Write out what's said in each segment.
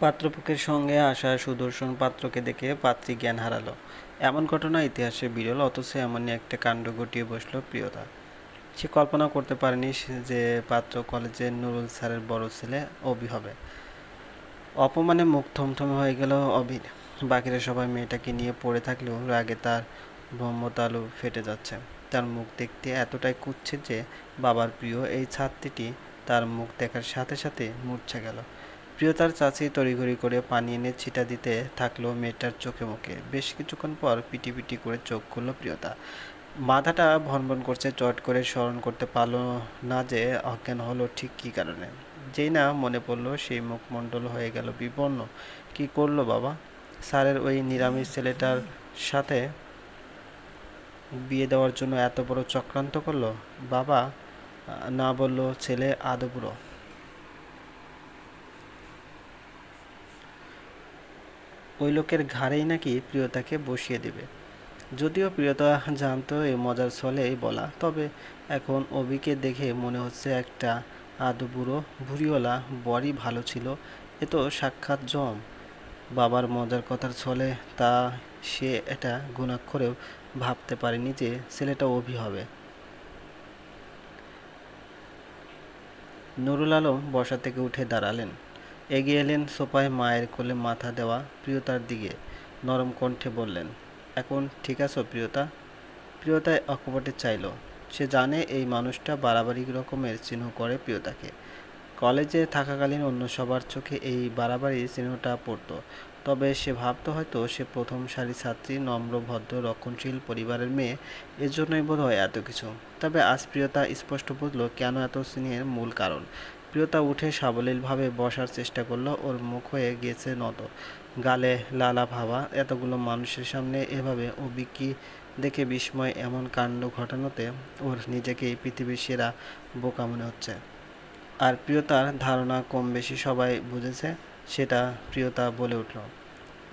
পাত্রপক্ষের সঙ্গে আসা সুদর্শন পাত্রকে দেখে পাত্রী জ্ঞান হারালো। এমন ঘটনা ইতিহাসে বিরল, অথচ এমনই একটা কাণ্ড ঘটিয়ে বসল প্রিয়তা। সে কল্পনা করতে পারেনি যে পাত্র কলেজের নুরুল স্যারের বড় ছেলে অবি হবে। অপমানে মুখ থমথমে হয়ে গেল অবির বাকিরা সবাই মেয়েটাকে নিয়ে পড়ে থাকলেও রাগে তার ব্রহ্মতালু ফেটে যাচ্ছে। তার মুখ দেখতে এতটাই কুচ্ছে যে বাবার প্রিয় এই ছাত্রীটি তার মুখ দেখার সাথে সাথে মূর্ছা গেল। প্রিয়তার চাচি তড়িঘড়ি করে পানি এনে ছিটা দিতে থাকল মেয়েটার চোখে মুখে। বেশ কিছুক্ষণ পর পিটি পিটি করে চোখ খুললো প্রিয়তা। মাথাটা ভনভন করছে, চট করে স্মরণ করতে পারল না যে অজ্ঞান হলো ঠিক কী কারণে। যেই না মনে পড়ল সেই মুখমণ্ডল হয়ে গেল বিপন্ন কি করল বাবা? স্যারের ওই নিরামিষ ছেলেটার সাথে বিয়ে দেওয়ার জন্য এত বড় চক্রান্ত করল? বাবা, না বলল ছেলে আদৌ ওই লোকের ঘাড়েই নাকি প্রিয়তাকে বসিয়ে দেবে। যদিও প্রিয়তা জানতো এই মজার ছলেই বলা, তবে এখন অবিকে দেখে মনে হচ্ছে একটা আদু বুড়ো ভুড়িওয়ালা বড়ই ভালো ছিল, এ তো সাক্ষাৎ জম। বাবার মজার কথার ছলে তা সে এটা গুণাক্ষরেও ভাবতে পারেনি যে ছেলেটা অভি হবে। নুরুল আলম বসা থেকে উঠে দাঁড়ালেন। এগিয়ে এলেন সোফায় মায়ের কোলে মাথা দেওয়া প্রিয়তার দিকে। নরম কণ্ঠে বললেন, এখন ঠিক আছো প্রিয়তা? প্রিয়তায় অকপটে চাইল, সে জানে এই মানুষটা বাড়াবাড়ি রকমের চিহ্ন করে প্রিয়তাকে। কলেজে থাকাকালীন অন্য সবার চোখে এই বাড়াবাড়ি চিহ্নটা পড়তো, তবে সে ভাবতো হয়তো সে প্রথম সারি ছাত্রী, নম্র, ভদ্র, রক্ষণশীল পরিবারের মেয়ে, এজন্যই বোধ হয় এত কিছু। তবে আজ প্রিয়তা স্পষ্ট বুঝলো কেন এত স্নেহের মূল কারণ। প্রিয়তা উঠে সাবলীলভাবে বসার চেষ্টা করল, ওর মুখ হয়ে গেছে নত গালে লালা ভাবা, এতগুলো মানুষের সামনে এভাবে ও বিকি দেখে বিস্ময় এমন কাণ্ড ঘটানোতে ওর নিজেকেই পৃথিবীর সেরা বোকা মনে হচ্ছে। আর প্রিয়তার ধারণা কম বেশি সবাই বুঝেছে, সেটা প্রিয়তা বলে উঠল।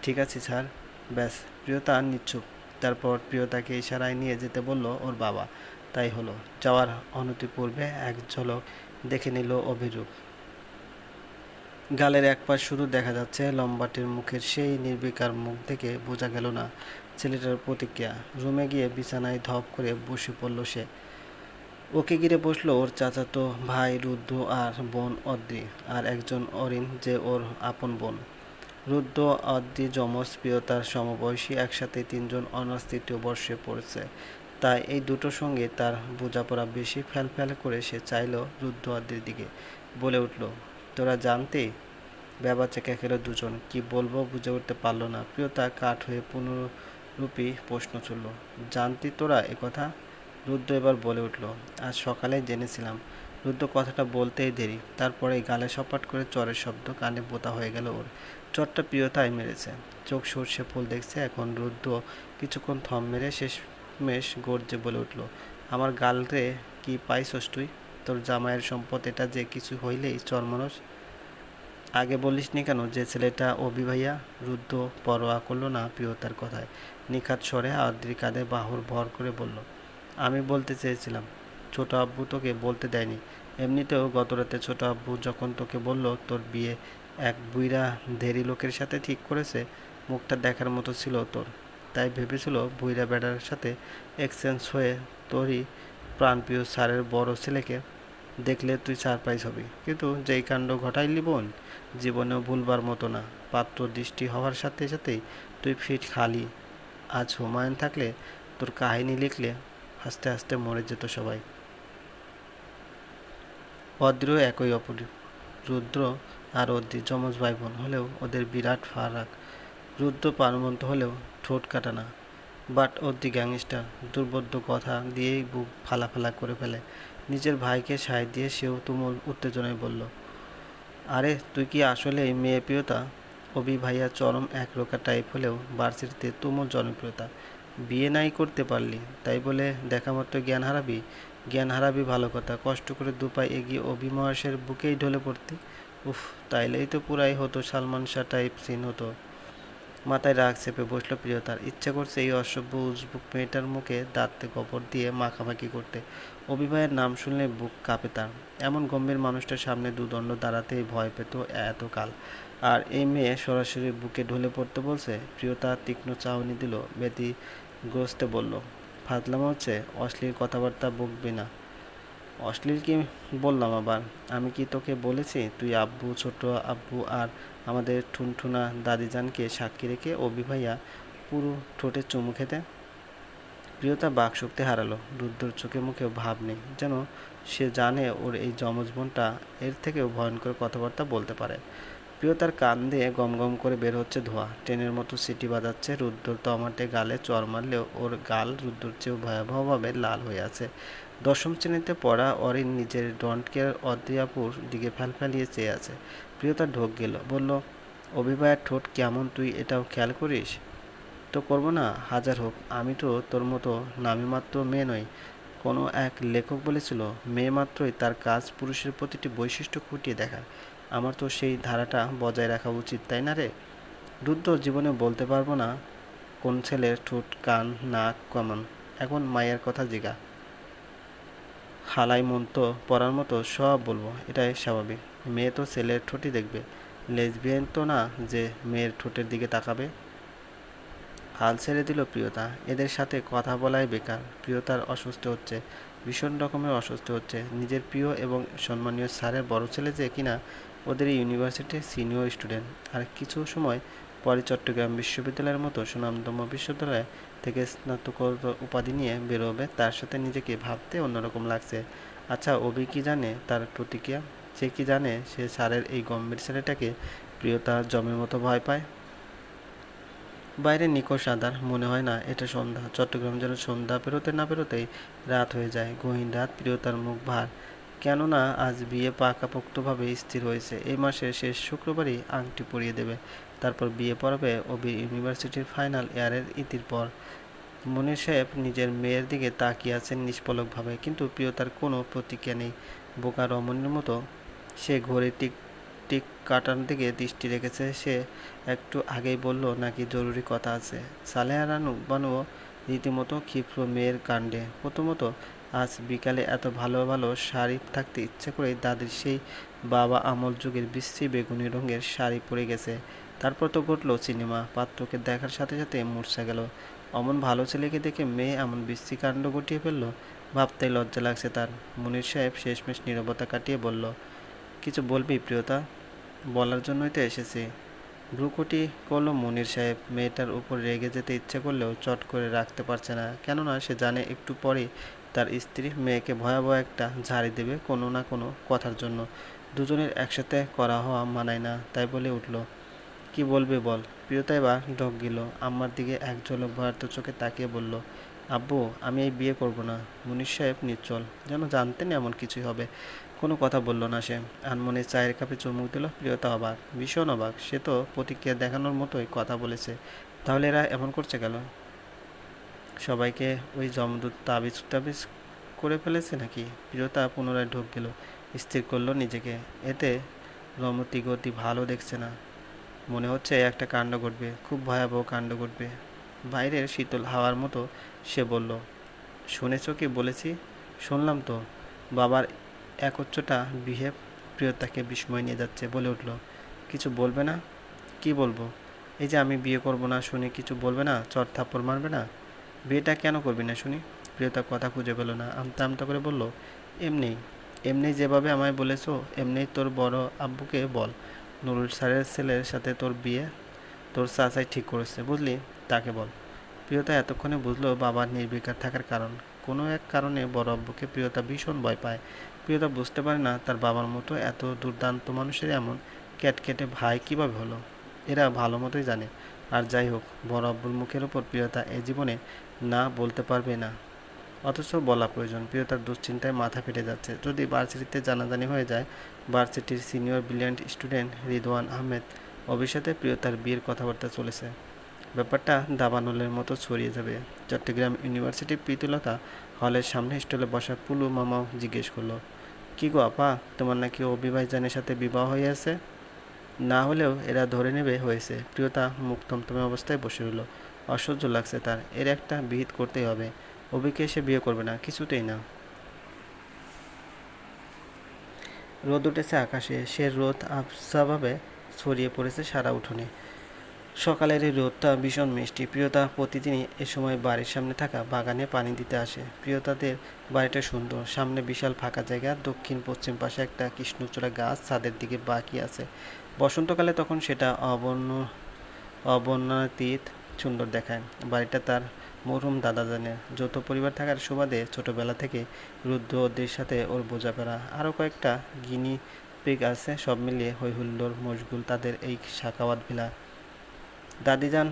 ঠিক আছে, স্যার। ব্যাস, প্রিয়তা নিচ্ছুক। তারপর প্রিয়তাকে ইশারায় নিয়ে যেতে বলল ওর বাবা। তাই হলো, যাওয়ার অনতিপূর্বে এক ঝলক দেখে নিল অভিরূপ গালের এক পাশ শুধু দেখা যাচ্ছে, লম্বাটির মুখের সেই নির্বিকার মুখ দেখে বোঝা গেল না ছেলেটার প্রতিক্রিয়া। রুমে গিয়ে বিছানায় ধপ করে বসে পড়ল সে। ওকে ঘিরে বসল ওর চাচাতো ভাই রুদ্র আর বোন অদ্রি আর একজন অরিন যে ওর আপন বোন। রুদ্র অদ্রি, যমজ, প্রিয়তার সমবয়সী একসাথে তিনজন অনার্স তৃতীয় বর্ষে পড়েছে। তাই এই দুটোর সঙ্গে তার বোঝাপড়া বেশি ফ্যাল ফ্যাল করে সে চাইলো রুদ্র অদ্রির দিকে। বলে উঠল, তোরা জানতে? ব্যাবা চেকে খেলো দুজন। কি বলব বুঝে উঠতে পারল না। প্রিয়তা কাঠ হয়ে পুনরূপী প্রশ্ন ছুড়ল, জানতি তোরা কথা? রুদ্র এবার বলে উঠল, আজ সকালে জেনেছিলাম। রুদ্র কথাটা বলতেই দেরি। তারপরে গালে সপাট করে চরের শব্দ, কানে বোতা হয়ে গেল ওর। চরটা প্রিয়তায় মেরেছে। চোখ সর্ষে ফুল দেখছে। এখন রুদ্র কিছুক্ষণ থম মেরে শেষ মেশ গর্জে বলে উঠল, আমার গাল রে, কি পাইছস তুই? তোর জামাইয়ের সম্পদ এটা যে কিছু হইলেই চর মানুষ আগে বলিসনি কেন যে ছেলেটা অভি ভাইয়া রুদ্র পরোয়া করল না প্রিয়তার কথায়। নিখাত স্বরে আদ্রি কাঁধে বাহুর ভর করে বলল, আমি বলতে চেয়েছিলাম, ছোট আব্বু তোকে বলতে দেয়নি। এমনিতেও গতরাতে ছোট আব্বু যখন তোকে বলল, তোর বিয়ে এক বুইরা ধেরি লোকের সাথে ঠিক করেছে, মুখটা দেখার মতো ছিল তোর। তাই ভেবেছিল বুইরা বেড়ার সাথে এক্সচেঞ্জ হয়ে তোরই প্রাণপ্রিয় স্যারের বড় ছেলেকে দেখলে তুই সারপ্রাইজ হবি। কিন্তু যেই কাণ্ড ঘটাইলি বোন, জীবনেও ভুলবার মতো না। পাত্র দৃষ্টি হওয়ার সাথে সাথেই তুই ফিট খালি। আজ হুমায়ুন থাকলে তোর কাহিনী লিখলে হাসতে হাসতে মরে যেত সবাই। অদ্র একই অপর রুদ্র আর অদ্রি যমজ ভাই বোন হলেও ওদের বিরাট ফারাক। রুদ্র প্রাণবন্ত হলেও ঠোঁট কাটা না। বাট অদ্রি গ্যাংস্টার দুর্বোধ্য কথা দিয়েই বুক ফালা ফালা করে ফেলে। নিজের ভাইকে সায় দিয়ে সেও তুমুল উত্তেজনায় বলল, আরে, তুই কি আসলে মেয়ে প্রিয়তা? অভি ভাইয়া চরম এক একরোকা টাইপ হলেও ভার্সিটিতে তুমুল জনপ্রিয়তা। বিয়ে নাই করতে পারলি, তাই বলে দেখা মাত্র জ্ঞান হারাবি? জ্ঞান হারাবি ভালো কথা, কষ্ট করে দুপায় এগিয়ে অভিমহাসের বুকেই ঢলে পড়তি? উফ, তাইলেই তো পুরাই হতো সালমান শাহ টাইপ সিন হতো। মাথায় রাগ চেপে বসল প্রিয়তার। ইচ্ছে করছে এই অসভ্য উজবুক মেয়েটার মুখে দাঁতে গোবর দিয়ে মাখামাখি করতে। অভিভায়ের নাম শুনলে বুক কাঁপে তার। এমন গম্ভীর মানুষটার সামনে দুদণ্ড দাঁড়াতেই ভয় পেত এতকাল। আর এই মেয়ে সরাসরি বুকে ঢলে পড়তে বলছে, প্রিয়তা তীক্ষ্ণ চাউনি দিল, ব্যতিগ্রস্তে বলল, ফাজলামো হচ্ছে, অশ্লীল কথাবার্তা বকবি না। অশ্লীল কি বললাম আবার? আমি কি তোকে বলেছি? তুই আব্বু, ছোট আব্বু আর আমাদের ঠুনঠুনা দাদিজানকে সাক্ষী রেখে অভি ভাইয়া পুরো ঠোঁটে চুমু খেতে প্রিয়তা বাকশক্তি হারালো। রুদ্রর চোখে মুখেও ভাব নেই, যেন সে জানে ওর এই যমজ বোনটা এর থেকেও ভয়ঙ্কর কথাবার্তা বলতে পারে। প্রিয়তার কান দিয়ে গম গম করে বের হচ্ছে ধোঁয়া। ট্রেনের মতো সিটি বাজাচ্ছে রুদ্রর টমাটে গালে চর মারলেও ওর গাল রুদ্রর চেয়েও ভয়াবহভাবে লাল হয়ে আছে। দশম শ্রেণীতে পড়া অরিন নিজের ডন্ট কেয়ার অদ্রিয়াপুর দিকে ফ্যালফ্যালিয়ে চেয়ে আছে। প্রিয়তা ঢোক গেল, বলল অভিভায়ের ঠোঁট কেমন তুই এটাও খেয়াল করিস? তো করব না, হাজার হোক, আমি তো তোর মতো নামিমাত্র মেয়ে নই। কোনো এক লেখক বলেছিল, মেয়ে মাত্রই তার কাজ পুরুষের প্রতিটি বৈশিষ্ট্য খুঁটিয়ে দেখা আমার তো সেই ধারাটা বজায় রাখা উচিত, তাই না রে? রুদ্র জীবনে বলতে পারব না কোন ছেলের ঠোঁট, কান, নাক কেমন। এখন মায়ের কথা জিগা। হালাই তো পড়ার মতো সব বলব, এটাই স্বাভাবিক। মেয়ে তো ছেলের ঠোঁটই দেখবে। লেসবিয়ান তো না যে মেয়ের ঠোঁটের দিকে তাকাবে? হাল ছেড়ে দিল প্রিয়তা। এদের সাথে কথা বলাই বেকার। প্রিয়তার অসুস্থ হচ্ছে। ভীষণ রকমের অসুস্থ হচ্ছে। নিজের প্রিয় এবং সম্মানীয় স্যারের বড় ছেলে যে কিনা, ওদের ইউনিভার্সিটির সিনিয়র স্টুডেন্ট। আর কিছু সময় পরে চট্টগ্রাম বিশ্ববিদ্যালয়ের মতো সুনামধন্য বিশ্ববিদ্যালয় থেকে স্নাতকোত্তর উপাধি নিয়ে বেরোবে, তার সাথে নিজেকে ভাবতে অন্যরকম লাগছে। আচ্ছা অভি কি জানে? তার প্রতিক্রিয়া, সে কি জানে? সে স্যারের এই গম্ভীর ছেলেটাকে প্রিয়তা জমের মতো ভয় পায়? বাইরে নিকষ আধার মনে হয় না, এটা সন্ধ্যা। চট্টগ্রাম যেন সন্ধ্যা পেরোতে না পেরোতেই রাত হয়ে যায়। গহীন রাত, প্রিয়তার মুখ ভার। কেননা আজ বিয়ে পাকাপোক্তভাবে স্থির হয়েছে। এই মাসের শেষ শুক্রবারই আংটি পরিয়ে দেবে। তারপর বিয়ে পড়াবে অবি ইউনিভার্সিটির ফাইনাল ইয়ারের ইতির পর। মনির সাহেব নিজের মেয়ের দিকে তাকিয়ে আছেন নিষ্পলকভাবে, কিন্তু প্রিয়তার কোনো প্রতিক্রিয়া নেই। বোকা রমণীর মতো সে ঘড়ি টিক টিক কাটার দিকে দৃষ্টি রেখেছে। সে একটু আগেই বলল, নাকি জরুরি কথা আছে? সালেহা রানু বানুও রীতিমতো ক্ষিপ্র মেয়ের কাণ্ডে। প্রথমত আজ বিকালে এত ভালো ভালো শাড়ি থাকতে ইচ্ছে করে দাদির সেই বাবা আমল যুগের বিশ্রী বেগুনি রঙের শাড়ি পরে গেছে। তারপর তো ঘটলো সিনেমা, পাত্রকে দেখার সাথে সাথে মূর্ছা গেল। অমন ভালো ছেলেকে দেখে মেয়ে এমন বিশ্রী কাণ্ড ঘটিয়ে ফেলল, ভাবতেই লজ্জা লাগছে তার। মুনির সাহেব শেষমেশ নীরবতা কাটিয়ে বলল, কিছু বলবি প্রিয়তা? বলার জন্যই তো এসেছি। ভ্রুকুটি করল মনির সাহেব। মেয়েটার উপর রেগে যেতে ইচ্ছে করলেও চট করে রাখতে পারছে না। কেননা সে জানে একটু পরেই তার স্ত্রী মেয়েকে ভয়াবহ একটা ঝাড়ি দেবে কোনো না কোনো কথার জন্য। দুজনের একসাথে করা হওয়া মানায় না, তাই বলে উঠল। কি বলবে বল? প্রিয়তা এবার ঢক গেল আম্মার দিকে এক ঝলক ভয়ার্থ চোখে তাকিয়ে বলল, আব্বু, আমি এই বিয়ে করব না। মুনির সাহেব নিশ্চল যেন জানতেন এমন কিছুই হবে কোনো কথা বলল না সে। আনমনে চায়ের কাপে চুমুক দিল। প্রিয়তা অবাক। ভীষণ অবাক। সে তো প্রতিক্রিয়া দেখানোর মতোই কথা বলেছে। তাহলে এরা এমন করছে গেল সবাইকে ওই জমদূত তাবিজ তাবিজ করে ফেলেছে নাকি? প্রিয়তা পুনরায় ঢোক গেল, স্থির করল নিজেকে। এতে রমতি গতি ভালো দেখছে না। মনে হচ্ছে একটা কাণ্ড ঘটবে, খুব ভয়াবহ কাণ্ড ঘটবে। বাইরের শীতল হাওয়ার মতো সে বলল, শুনেছ কি বলেছি? শুনলাম তো। বাবার একচ্ছটা বিহেভ প্রিয়তাকে বিস্ময় নিয়ে যাচ্ছে বলে উঠল। কিছু বলবে না? কি বলব? এই যে আমি বিয়ে করব না শুনে কিছু বলবে না? চর থাপ্পড় মারবে না? বিয়েটা কেন করবি না শুনি? প্রিয়তা কথা খুঁজে পেল না। আমতা আমতা করে বলল, এমনি এমনি যেভাবে আমায় বলেছ, এমনি তোর বড় আব্বুকে বল। নুরুল স্যারের ছেলের সাথে তোর বিয়ে, তোর চাচাই ঠিক করেছে, বুঝলি? তাকে বল। প্রিয়তা এতক্ষণে বুঝলো বাবার নির্বিকার থাকার কারণ। কোনো এক কারণে বড় আব্বুকে প্রিয়তা ভীষণ ভয় পায়। প্রিয়তা বুঝতে পারে না তার বাবার মতো এত দুর্দান্ত মানুষের এমন ক্যাটকেটে ভাই কীভাবে হলো। এরা ভালো মতোই জানে। আর যাই হোক, বড় আব্বুর মুখের ওপর প্রিয়তা এ জীবনে না বলতে পারবে না। অথচ বলা প্রয়োজন, প্রিয়তার দুশ্চিন্তায় মাথা ফেটে যাচ্ছে। যদি ভার্সিটিতে জানাজানি হয়ে যায়, ভার্সিটির senior brilliant student Ridwan Ahmed অভিষেকে প্রিয়তার বিয়ের কথাবার্তা চলেছে। ব্যাপারটা দাবানলের মতো ছড়িয়ে যাবে। চট্টগ্রাম ইউনিভার্সিটি প্রীতিলতা হলের সামনে স্টলে বসা পুলু মামাও জিজ্ঞেস করল, কি গো আপা, তোমার নাকি অবিবাহিতজনের সাথে বিবাহ হয়ে আছে? না হলেও এরা ধরে নেবে হয়েছে। প্রিয়তা মুখ অবস্থায় বসে রইল। অসহ্য লাগছে তার। এর একটা বিহিত করতেই হবে। অভিকে সে বিয়ে করবে না, কিছুতেই না। রোদ উঠেছে আকাশে। সে রোদ আবসাভাবে ছড়িয়ে পড়েছে সারা উঠোনে। সকালের এই রোদটা ভীষণ মিষ্টি। প্রিয়তা প্রতিদিনই এ সময় বাড়ির সামনে থাকা বাগানে পানি দিতে আসে। প্রিয়তাদের বাড়িটা সুন্দর। সামনে বিশাল ফাঁকা জায়গা। দক্ষিণ পশ্চিম পাশে একটা কৃষ্ণচূড়া গাছ ছাদের দিকে বাকি আছে। বসন্তকালে তখন সেটা অবর্ণ অবর্ণাতীত সুন্দর দেখায়। বাড়িটা তার মরহুম দাদা জানের যৌথ পরিবার থাকার সুবাদে ছোটবেলা থেকে রুদ্র ওদের সাথে ওর বোঝাপড়া। আরও কয়েকটা গিনি পিগ আছে, সব মিলিয়ে হৈহুল্লোর মশগুল তাদের এই শাকাওয়াত ভিলা। দাদিজান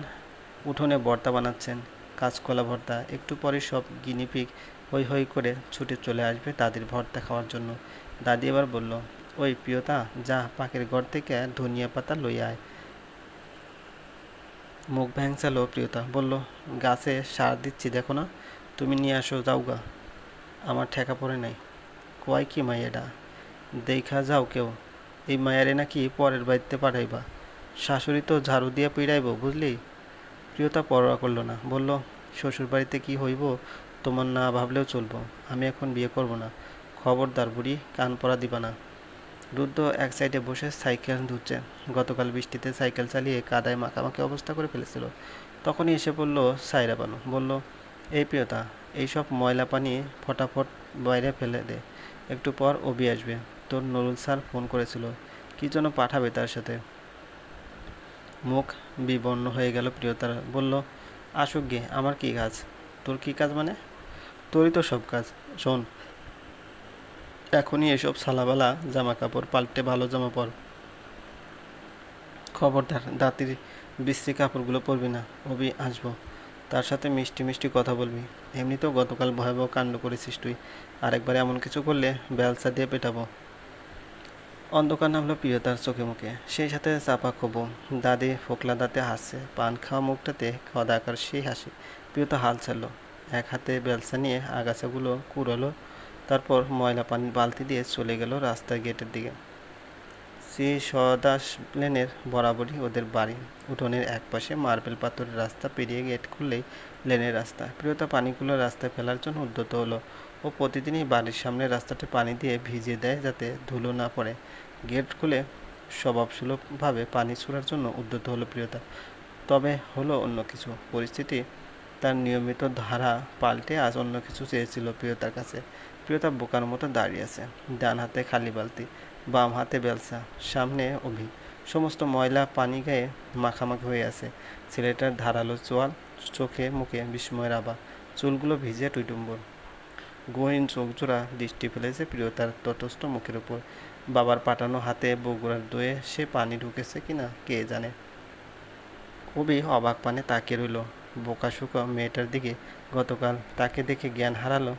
উঠোনে ভর্তা বানাচ্ছেন, কাঁচকলা ভর্তা। একটু পরে সব গিনিপিক হৈ হৈ করে ছুটে চলে আসবে তাদের ভর্তা খাওয়ার জন্য। দাদি এবার বলল, ওই প্রিয়তা, যা পাখির ঘর থেকে ধনিয়া পাতা লই আয়। মুখ ভ্যাংচালো প্রিয়তা, বলল, গাছে সার দিচ্ছি, দেখো না, তুমি নিয়ে আসো, যাও গা। আমার ঠেকা পড়ে নাই। কয় কি মাইয়াডা? দেখা যাও কেউ। এই মায়ারে নাকি পরের বাড়িতে পাঠাইবা। শাশুড়ি তো ঝাড়ু দিয়ে পিড়াইব, বুঝলি? প্রিয়তা পরোয়া করল না, বলল শ্বশুর বাড়িতে কি হইব, তোমার না ভাবলেও চলবো। আমি এখন বিয়ে করব না। খবরদার বুড়ি, কান পরা দিবা না। রুদ্র এক সাইডে বসে সাইকেল ধুচ্ছে। গতকাল বৃষ্টিতে সাইকেল চালিয়ে কাদায় মাখামাখি অবস্থা করে ফেলেছিল। তখনই এসে পড়ল সাইরা বানু। বলল, এই প্রিয়তা এইসব ময়লা পানি ফটাফট বাইরে ফেলে দে। একটু পর অবি আসবে। তোর নরুল স্যার ফোন করেছিল। কী যেন পাঠাবে তার সাথে? মুখ বিবর্ণ হয়ে গেল প্রিয়তার। বলল, আসুক গে, আমার কী কাজ? তোর কী কাজ মানে? তোরই তো সব কাজ। শোন এখনই এসব সালাবালা জামা কাপড় পাল্টে ভালো জামা পর। খবরদার, দাঁতির বিশ্রী কাপড়গুলো পরবি না, অবি আসব। তার সাথে মিষ্টি মিষ্টি কথা বলবি। এমনিতেও গতকাল ভয়াবহ কাণ্ড করেছিস তুই। আরেকবার এমন কিছু করলে বেলসা দিয়ে পেটাবো। অন্ধকার নামলো প্রিয়তার চোখে মুখে। সেই সাথে চাপা খবো দাদি ফোকলা দাঁতে হাসছে। পান খাওয়া মুখটাতে খদাকার সেই হাসি। প্রিয়তা হাল ছাড়লো। এক হাতে বেলসা নিয়ে আগাছাগুলো কুড়ালো তারপর ময়লা পানির বালতি দিয়ে চলে গেল রাস্তার গেটের দিকে। শ্রী সদাস লেনের বরাবরই ওদের বাড়ি। উঠোনের একপাশে মার্বেল পাথরের রাস্তা পেরিয়ে গেট খুললেই লেনের রাস্তা। প্রিয়তা, পানিগুলো রাস্তায় ফেলার জন্য উদ্যত হলো ও প্রতিদিনই বাড়ির সামনে রাস্তাটি পানি দিয়ে ভিজিয়ে দেয় যাতে ধুলো না পড়ে। গেট খুলে স্বভাবসুলভভাবে পানি ছোড়ার জন্য উদ্যত হলো প্রিয়তা। তবে হলো অন্য কিছু। পরিস্থিতি তার নিয়মিত ধারা পাল্টে আজ অন্য কিছু চেয়েছিল প্রিয়তার কাছে। প্রিয়তা বোকার মতো দাঁড়িয়ে আছে। ডান হাতে খালি বালতি, বাম হাতে বেলসা, সামনে অভি। সমস্ত ময়লা পানি গায়ে মাখামাখি হয়ে আছে। ছেলেটার ধারালো চোয়াল, চোখে মুখে বিস্ময়ের আবা চুলগুলো ভিজে টুইটুম্বর। গহীন চোখ জোড়া দৃষ্টি ফেলেছে প্রিয়তার তটস্থ মুখের উপর। বাবার পাঠানো হাতে বগুড়ার দয়ে সে পানি ঢুকেছে কিনা কে জানে। অবি অবাক পানে তাকিয়ে রইল। বোকাশুকা মেয়েটার দিকে গতকাল তাকে দেখে জ্ঞান হারালো।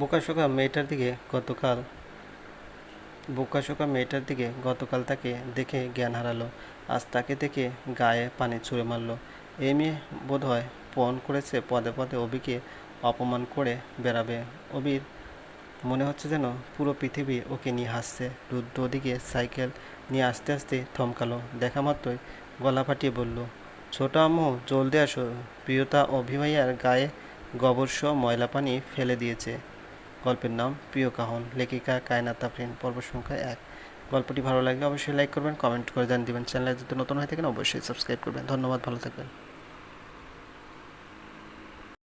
বোকাশোকা মেয়েটার দিকে গতকাল বোকাশোকা মেয়েটার দিকে গতকাল তাকে দেখে জ্ঞান হারালো। আজ তাকে দেখে গায়ে পানি ছুঁড়ে মারলো। এই মেয়ে বোধহয় পণ করেছে, পদে পদে অবিকে অপমান করে বেড়াবে। অবির মনে হচ্ছে যেন পুরো পৃথিবী ওকে নিয়ে হাসছে। রুদ্র ওদিকে সাইকেল নিয়ে আস্তে আস্তে থমকালো। দেখা মাত্রই গলা ফাটিয়ে বলল, ছোট আম্মু, জলদি আসো। প্রিয়তা অভিমাইয়ার গায়ে গবর্ষ ময়লা পানি ফেলে দিয়েছে। গল্পের নাম প্রিয় কাহন, লেখিকা কায়নাত আফরিন, পর্ব সংখ্যা এক। গল্পটি ভালো লাগলে অবশ্যই লাইক করবেন কমেন্ট করে জানিয়ে দেবেন। চ্যানেলে যদি নতুন হয়ে থাকেন, অবশ্যই সাবস্ক্রাইব করবেন। ধন্যবাদ, ভালো থাকবেন।